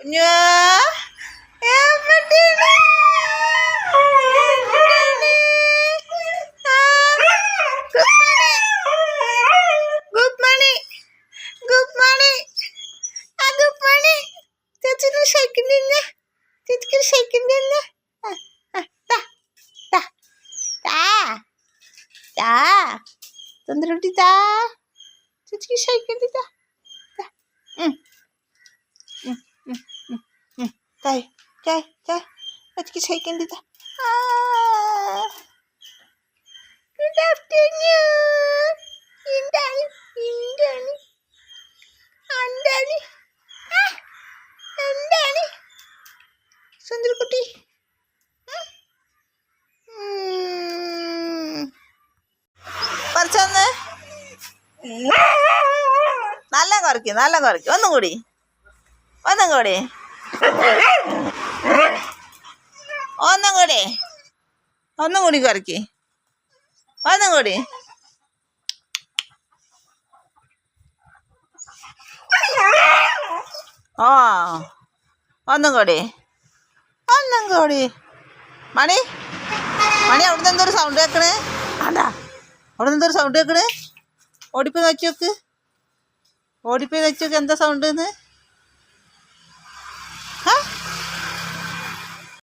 കുഞ്ഞു ദാ. സുന്ദരക്കുട്ടി താ ചേച്ചിക്ക് ഷൈക്കിന്റെ താ ഉം, ഉം. തായ് തായ് തായ് ചേച്ചിക്ക് ഷൈക്കിന്റെ താ ആ. Good afternoon. എന്താണ്? എന്താണ്? എന്താണ്? ആ, എന്താണ്? സുന്ദരക്കുട്ടി പറിച്ചൊന്ന് നല്ല കുറയ്ക്കും നല്ല കുറയ്ക്കും. ഒന്നും കൂടി. ഒന്നും കൂടി ഒന്നും കൂടി ഒന്നും കൂടി കുറയ്ക്ക് ഒന്നും കൂടി ഓ ഒന്നും കൂടി ഒന്നും കൂടി മണി മണി അവിടുന്ന് എന്തൊരു സൗണ്ട് കേൾക്കണേ ആണ്ടാ അവിടെ എന്തൊരു സൗണ്ട് കേൾക്കണേ ഓടിപ്പോയി നോക്ക് ഓടിപ്പോയി നോക്ക് എന്താ സൗണ്ട് എന്ന്